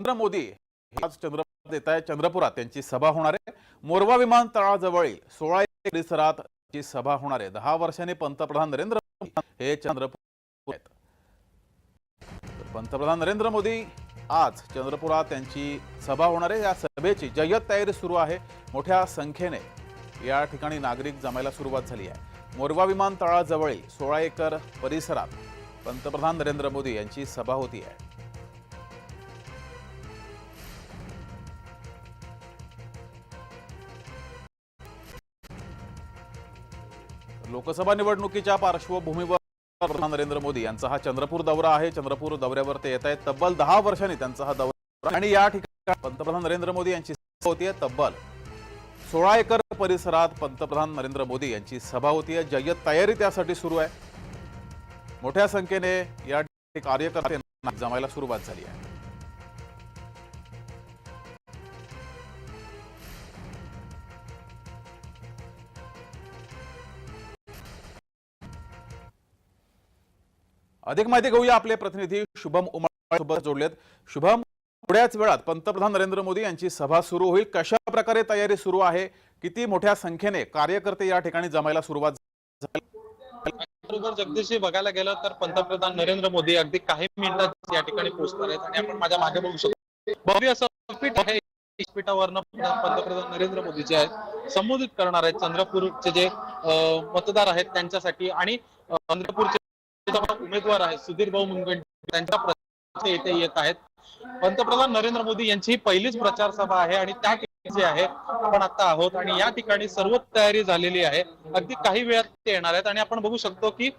नरेंद्र मोदी आज चंद्रपूर येत आहे चंद्रपुरात त्यांची सभा होणार आहे. मोरवा विमानतळाजवळील सोळा परिसरात ची सभा होणार आहे. दहा वर्षांनी पंतप्रधान नरेंद्र मोदी हे चंद्रपूर पंतप्रधान नरेंद्र मोदी आज चंद्रपुरात त्यांची सभा होणार आहे. या सभेची जय्यत तयारी सुरू आहे. मोठ्या संख्येने या ठिकाणी नागरिक जमायला सुरुवात झाली आहे. मोरवा विमानतळाजवळील सोळा एकर परिसरात पंतप्रधान नरेंद्र मोदी यांची सभा होती आहे. लोकसभा निवडणुकीच्या पार्श्वभूमीवर पंतप्रधान नरेंद्र मोदी यांचा हा चंद्रपूर दौरा आहे. चंद्रपूर दौऱ्यावर ते येत आहेत तब्बल दहा वर्षांनी त्यांचा हा दौरा आणि या ठिकाणी पंतप्रधान नरेंद्र मोदी यांची सभा आहे. तब्बल सोळा एकर परिसरात पंतप्रधान नरेंद्र मोदी यांची सभा आहे. जय्यत तयारी त्यासाठी सुरू आहे. मोठ्या संख्येने या ठिकाणी कार्यकर्ते जमायला सुरुवात झाली आहे. अधिक माहिती घेऊया आपले प्रतिनिधी शुभम उमाळ सोबत जोडलेत. शुभम थोड्याच वेळात पंतप्रधान नरेंद्र मोदी यांची सभा सुरू होईल. कशा प्रकारे तयारी सुरू आहे? किती मोठ्या संख्येने कार्यकर्ते या ठिकाणी जमायला सुरुवात बरोबर जगदीशजी बघायला गेलं तर पंतप्रधान नरेंद्र मोदी अगदी काही मिनिटात या ठिकाणी पोहोचणार आहेत आणि आपण माझ्या मागे बघू शकतो. भव्य असं व्यासपीठ आहे. व्यासपीठावरनं पंतप्रधान नरेंद्र मोदी जे आहेत. संबोधित करणार आहेत चंद्रपूरचे जे मतदार आहेत त्यांच्यासाठी आणि चंद्रपूरचे उमेदवार आहेत. सुधीर भाऊ मुनगंटी त्यांच्या येथे येत आहेत. पंतप्रधान नरेंद्र मोदी यांची ही पहिलीच प्रचार सभा आहे आणि त्या ठिकाणी जे आहे आपण आता आहोत आणि या ठिकाणी सर्व तयारी झालेली आहे. अगदी काही वेळात ते येणार आहेत आणि आपण बघू शकतो की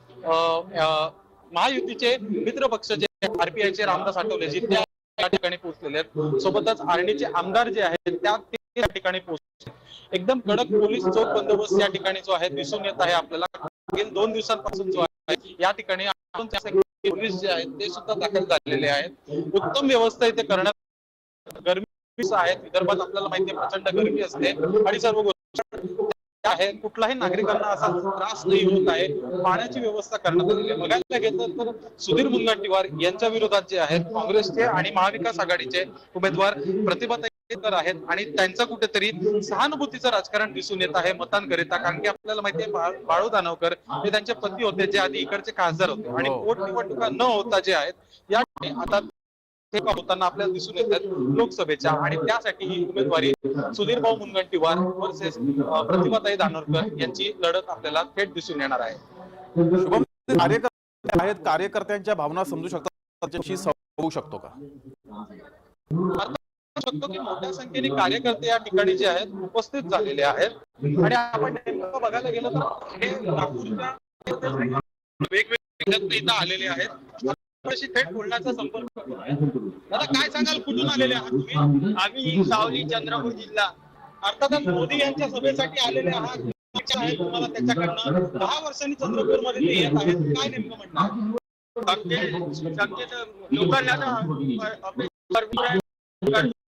महायुतीचे मित्र पक्ष जे आरपीआयचे रामदास आठवले जे त्या ठिकाणी पोहोचलेले आहेत. सोबतच आर्णीचे आमदार जे आहेत त्या ठिकाणी पोहोचले एकदम कडक पोलीस चोख बंदोबस्त या ठिकाणी जो आहे दिसून येत आहे आपल्याला. दोन दिवसांपासून जो आहे या ठिकाणी पोलीस जे आहेत ते सुद्धा दाखल झालेले आहेत. उत्तम व्यवस्था इथे करण्यात गरमी आहेत. विदर्भात आपल्याला माहिती आहे प्रचंड गरमी असते. आणि सर्व गोष्टी आहे कुठलाही नागरिकांना असा त्रास नाही होत आहे. पाण्याची व्यवस्था करण्यात आलेली आहे. बघायला घेतलं तर सुधीर मुनगंटीवार यांच्या विरोधात जे आहेत काँग्रेसचे आणि महाविकास आघाडीचे उमेदवार प्रतिभाताई आहेत आणि त्यांचं कुठेतरी सहानुभूतीचं राजकारण दिसून येत आहे मतांकरिता. कारण की आपल्याला माहिती आहे बाळू दानवकर हे त्यांचे पती होते जे आधी इकडचे खासदार होते. आणि हो. पोटनिवडणुका न होता जे आहेत या आता हे होताना आपल्याला दिसून येतात लोकसभेच्या. आणि त्यासाठी ही उमेदवारी सुधीर भाऊ मुनगंटीवार वर्सेस प्रतिभाताई दानोरकर यांची लढत आपल्याला थेट दिसून येणार आहे. शुभम कार्यकर्ते आहेत कार्यकर्त्यांच्या भावना समजू शकतात होऊ शकतो का? आता शकतो की मोठ्या संख्येने कार्यकर्ते या ठिकाणी जे आहेत उपस्थित झालेले आहेत. आणि आपण नेमकं बघायला गेलं तर हे नागपूरच्या वेगवेगळ्या इथं आलेले आहेत. थेट बोलण्याचा संपर्क आता काय सांगाल? कुठून आलेले आहात तुम्ही? आम्ही सावली चंद्रपूर जिल्हा. अर्थातच मोदी यांच्या सभेसाठी आलेले आहात. तुम्हाला त्याच्याकडनं दहा वर्षांनी चंद्रपूरमध्ये ते येत आहेत. काय नेमकं म्हणणार? लोकांना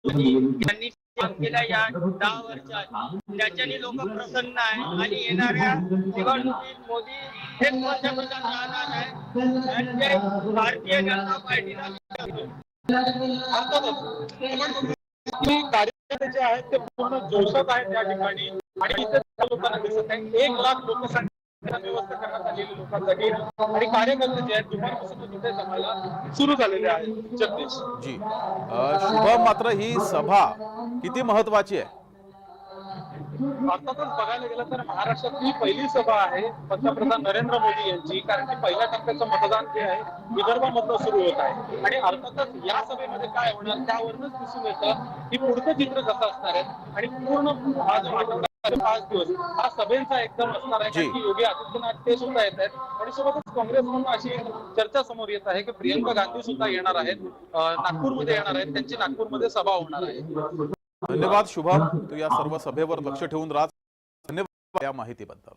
त्यांनी काम केला या दहा वर्षात. त्याच्याने लोक प्रसन्न आहे आणि येणाऱ्या निवडणुकीत मोदी हे पंतप्रधान राहणार आहे आणि भारतीय जनता पार्टीला कार्यकर्ते जे आहेत ते पूर्ण जोशात आहेत त्या ठिकाणी. आणि इथे लोकांना दिसत आहे एक लाख लोकसंख्या आणि कार्यकर्ते जे आहेत दुपारपासून सुरू झालेले आहेत. जगदीश. जी. शुभम मात्र ही सभा किती महत्वाची आहे? अर्थातच बघायला गेलं तर महाराष्ट्रात ही पहिली सभा आहे पंतप्रधान नरेंद्र मोदी यांची कारण की पहिल्या टप्प्याचं मतदान जे आहे विदर्भामधलं सुरू होत आहे. आणि अर्थातच या सभेमध्ये काय होणार त्यावरूनच दिसून येतं की पुढचं चित्र कसं असणार आहे आणि पूर्ण हा जो आठवडा पाच दिवस. हा सभेचा एकदम असणार आहे जी. कारण की योगी आदित्यनाथ ते सुद्धा येत आहेत. आणि सोबतच अशी चर्चा समोर येत आहे की प्रियंका गांधी सुद्धा येणार आहेत. नागपूरमध्ये येणार आहेत. त्यांची नागपूरमध्ये सभा होणार आहे. धन्यवाद शुभम. तू या सर्व सभेवर लक्ष ठेवून राहा. धन्यवाद या माहितीबद्दल.